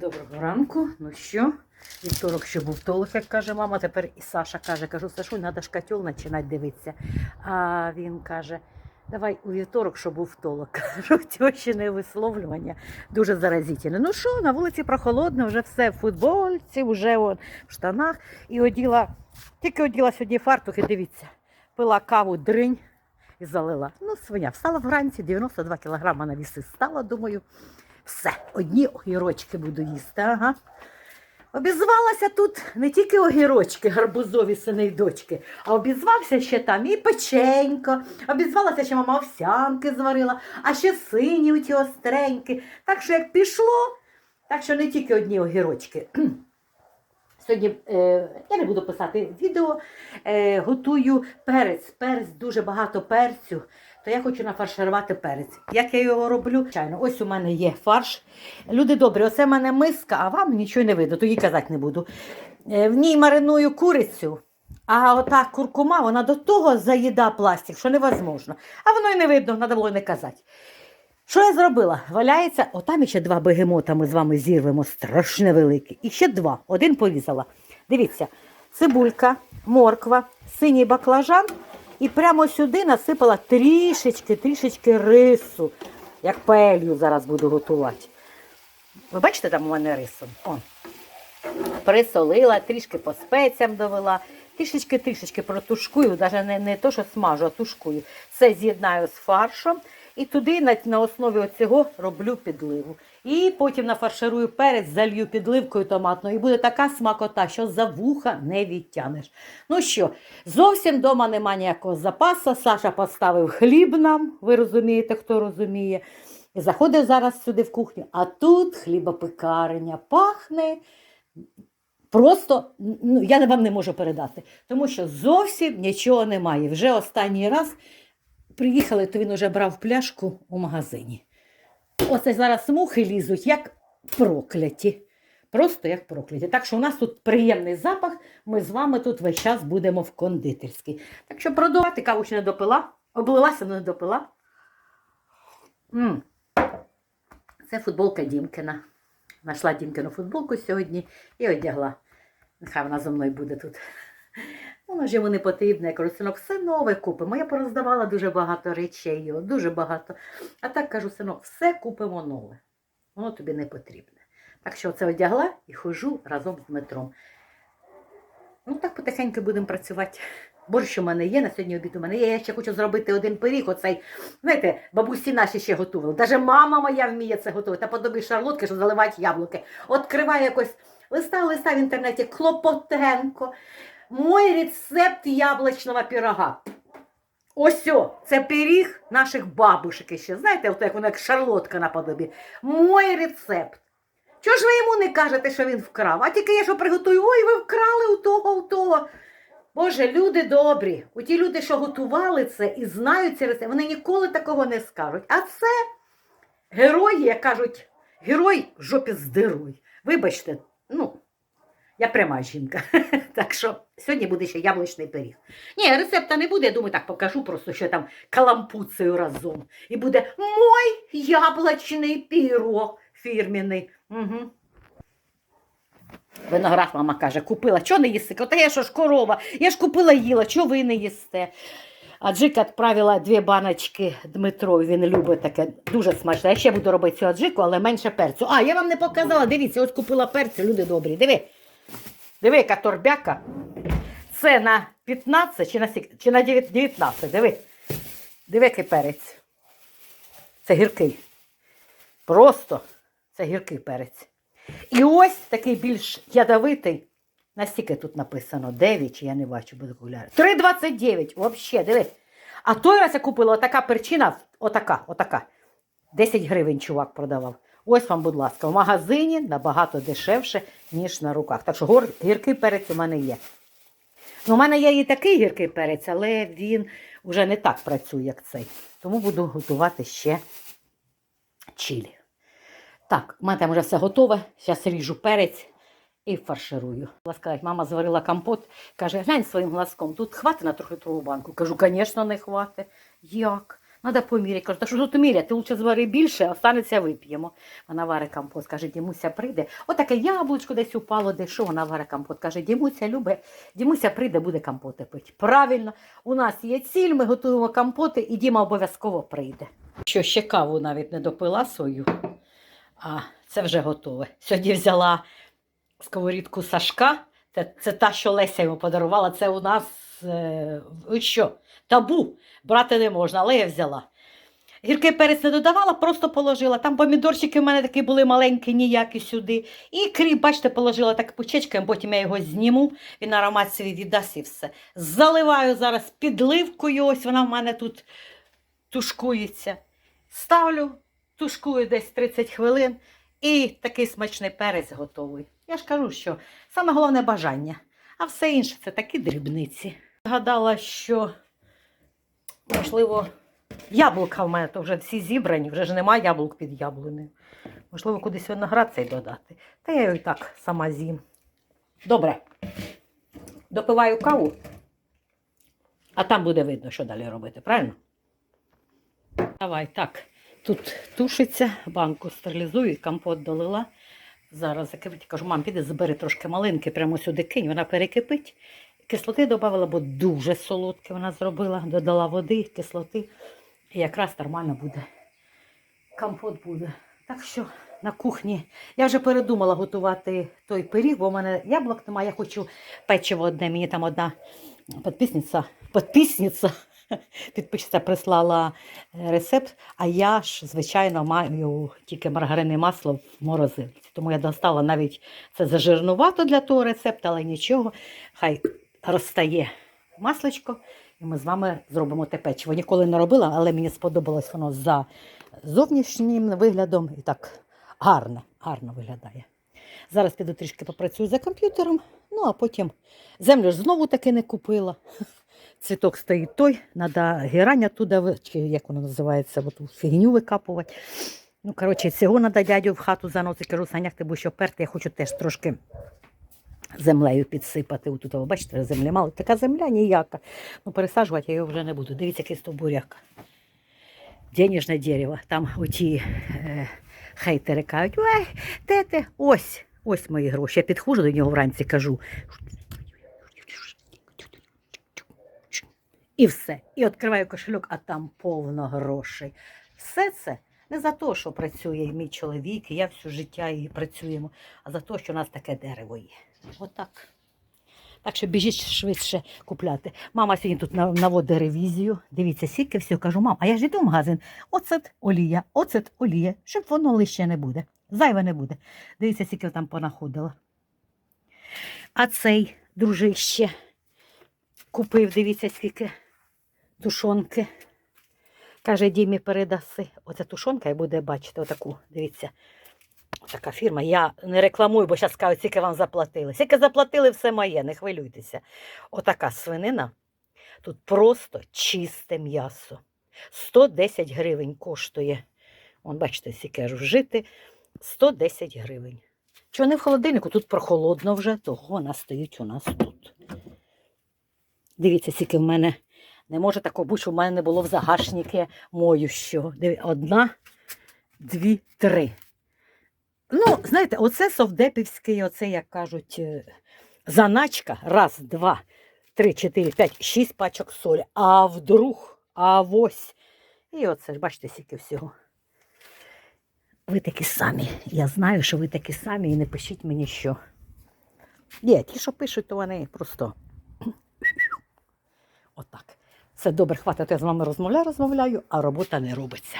Доброго ранку. Ну що, вівторок ще був толик, як каже мама. Тепер і Саша каже, кажу, Сашу, треба ж котел починати дивитися. А він каже, давай у вівторок, щоб був толок. Кажу, тьощине висловлювання дуже заразительне. Ну що, на вулиці прохолодно, вже все в футбольці, вже в штанах. І оділа, тільки оділа сьогодні фартух, і дивіться, пила каву дринь і залила. Ну, свиня, встала вранці, 92 кілограма на віси стала, думаю. Все, одні огірочки буду їсти. Ага. Обізвалася тут не тільки огірочки, гарбузові сини й дочки, а обізвався ще там і печенько, обізвалася ще мама овсянки зварила, а ще сині оті остренькі. Так що як пішло, так що не тільки одні огірочки. Сьогодні е, я не буду писати відео, е, готую перець. Перець дуже багато перцю, то я хочу нафарширувати перець. Як я його роблю? Звичайно, ось у мене є фарш. Люди добрі, оце в мене миска, а вам нічого не видно, тоді казати не буду. Е, в ній мариную курицю, а ота куркума, вона до того заїда пластик, що невозможно. А воно й не видно, треба було не казати. Що я зробила? Валяється, отам ще два бегемота ми з вами зірвемо, страшне велике. І ще два. Один порізала. Дивіться, цибулька, морква, синій баклажан. І прямо сюди насипала трішечки, трішечки рису, як паелью зараз буду готувати. Ви бачите, там у мене рисом? О. Присолила, трішки по спеціям довела, трішечки трішечки протушкую, навіть не, не то, що смажу, а тушкую. Це з'єднаю з фаршом. І туди на, на основі оцього роблю підливу. І потім нафарширую перець, залью підливкою томатною. І буде така смакота, що за вуха не відтянеш. Ну що, зовсім вдома нема ніякого запасу. Саша поставив хліб нам, ви розумієте, хто розуміє. І заходив зараз сюди в кухню, а тут хлібопекарня пахне. Просто ну, я вам не можу передати, тому що зовсім нічого немає. Вже останній раз приїхали, то він вже брав пляшку у магазині. Оце зараз мухи лізуть, як прокляті. Просто як прокляті. Так що у нас тут приємний запах, ми з вами тут весь час будемо в кондитерській. Так що продавати каву ще не допила, облилася, але не допила. м Це футболка Дімкина. Нашла Дімкину футболку сьогодні і одягла. Нехай вона зо мною буде тут. Воно ж не потрібне. Я кажу, синок, все нове купимо. Я пороздавала дуже багато речей дуже багато. А так кажу, синок, все купимо нове. Воно тобі не потрібне. Так що це одягла і хожу разом з Дмитром. Ну так потихеньку будемо працювати. Борщ у мене є, на сьогодні обід у мене є. Я ще хочу зробити один пиріг. Оцей, знаєте, бабусі наші ще готували. Даже мама моя вміє це готувати. Та подобі шарлотки, що заливають яблуки. Откриває якось листа, листа в інтернеті, Клопотенко. Мой рецепт яблучного пирога. Ось це пиріг наших бабушек ще. Знаєте, от як воно як шарлотка наподобі. Мой рецепт. Чого ж ви йому не кажете, що він вкрав? А тільки я що приготую, ой, ви вкрали у того, у того. Боже, люди добрі. У ті люди, що готували це і знають ці рецепти, вони ніколи такого не скажуть. А це герої, як кажуть, герой в жопі здируй. Вибачте, ну, я пряма жінка. Так що сьогодні буде ще яблучний пиріг. Ні, рецепта не буде, я думаю, так покажу просто, що там калампуцею разом. І буде мой яблучний пирог фірміний. Угу. Виноград, мама каже, купила. Чого не їсти? Та я що ж корова? Я ж купила їла, чого ви не їсте? А Джика відправила дві баночки Дмитрові, він любить таке, дуже смачне. Я ще буду робити цю аджику, але менше перцю. А, я вам не показала, дивіться, ось купила перцю, люди добрі. Диви. Диви, яка торбяка. Це на 15 чи на, чи на 19. Диви. Диви, який перець. Це гіркий. Просто це гіркий перець. І ось такий більш ядовитий. Настільки тут написано 9, чи я не бачу, буду окуляри. 3,29. Взагалі, диви. А той раз я купила отака перчина, отака, отака. 10 гривень чувак продавав. Ось вам, будь ласка, в магазині набагато дешевше, ніж на руках. Так що гіркий перець у мене є. Ну, у мене є і такий гіркий перець, але він вже не так працює, як цей. Тому буду готувати ще чилі. Так, у мене там вже все готове. Зараз ріжу перець і фарширую. Ласка, мама зварила компот, каже, глянь своїм глазком, тут хватить на трьохлітрову банку. Кажу, звісно, не хватить. Як? Треба поміряти. Кажу, та що тут міряти? Ти лучше звари більше, останеться вип'ємо. Вона варить компот. Каже, Дімуся прийде. Отаке яблучко десь упало, де що вона варить компот. Каже, Дімуся любить, Дімуся прийде, буде компоти пити. Правильно, у нас є ціль, ми готуємо компоти, і Діма обов'язково прийде. Що ще каву навіть не допила свою, а це вже готове. Сьогодні взяла сковорідку Сашка. Це, це та, що Леся йому подарувала. Це у нас е, що, табу. Брати не можна, але я взяла. Гіркий перець не додавала, просто положила. Там помідорчики в мене такі були маленькі, ніякі сюди. І кріп, бачите, положила так пучечком, потім я його зніму, він аромат свій віддасть і все. Заливаю зараз підливкою, ось вона в мене тут тушкується. Ставлю, тушкую десь 30 хвилин, і такий смачний перець готовий. Я ж кажу, що саме головне бажання, а все інше це такі дрібниці. Згадала, що, можливо, яблука в мене то вже всі зібрані, вже ж немає яблук під яблунею. Можливо, кудись виноград цей додати. Та я його і так сама з'їм. Добре. Допиваю каву, а там буде видно, що далі робити, правильно? Давай, так. Тут тушиться, банку стерилізую, компот долила. Зараз закипить. Кажу, мам, піди забери трошки малинки, прямо сюди кинь, вона перекипить. Кислоти додавала, бо дуже солодке вона зробила. Додала води, кислоти. І якраз нормально буде. Компот буде. Так що на кухні. Я вже передумала готувати той пиріг, бо в мене яблук немає. Я хочу печиво одне. Мені там одна підписниця, підписниця, підписниця прислала е, рецепт, а я ж, звичайно, маю тільки маргарине масло в морозилці. Тому я достала навіть це зажирнувато для того рецепту, але нічого. Хай розтає масличко, і ми з вами зробимо те печиво. Ніколи не робила, але мені сподобалось воно за зовнішнім виглядом і так гарно, гарно виглядає. Зараз піду трішки попрацюю за комп'ютером, ну а потім землю ж знову таки не купила. Цвіток стоїть той, треба герань туди, чи як воно називається, оту фігню викапувати. Ну, коротше, цього треба дядю в хату заносити. Кажу, Саняк, ти будеш оперти, я хочу теж трошки землею підсипати. Отут, ви бачите, землі мало. Така земля ніяка. Ну, пересаджувати я його вже не буду. Дивіться, який стовбуряк. Денежне дерево. Там оті е, хейтери кажуть, ой, тете, ось, ось мої гроші. Я підходжу до нього вранці кажу. І все. І відкриваю кошельок, а там повно грошей. Все це не за те, що працює мій чоловік, і я всю життя і працюємо, а за те, що у нас таке дерево є. Отак. Так що біжіть швидше купляти. Мама сьогодні тут наводить ревізію. Дивіться, скільки всього. Кажу, мам, а я ж йду в магазин. Оцет олія, оцет олія, щоб воно лише не буде. Зайве не буде. Дивіться, скільки там понаходила. А цей дружище купив, дивіться, скільки тушонки. Каже, Дімі передаси. Оця тушонка і буде бачити, отаку, дивіться. Така фірма. Я не рекламую, бо зараз кажуть, скільки вам заплатили. Скільки заплатили, все моє, не хвилюйтеся. Отака свинина. Тут просто чисте м'ясо. 110 гривень коштує. Вон, бачите, ж вжити. 110 гривень. Чого не в холодильнику? Тут прохолодно вже, того вона стоїть у нас тут. Дивіться, скільки в мене не може такого бути, що в мене не було в загашнику мою що. Диві- Одна, дві, три. Ну, знаєте, оце совдепівський, оце, як кажуть, е, заначка. Раз, два, три, чотири, п'ять, шість пачок солі. А вдруг, а ось. І оце ж, бачите, скільки всього. Ви такі самі. Я знаю, що ви такі самі і не пишіть мені що. Ні, ті, що пишуть, то вони просто. Отак. Все добре, хватить, я з вами розмовляю, розмовляю, а робота не робиться.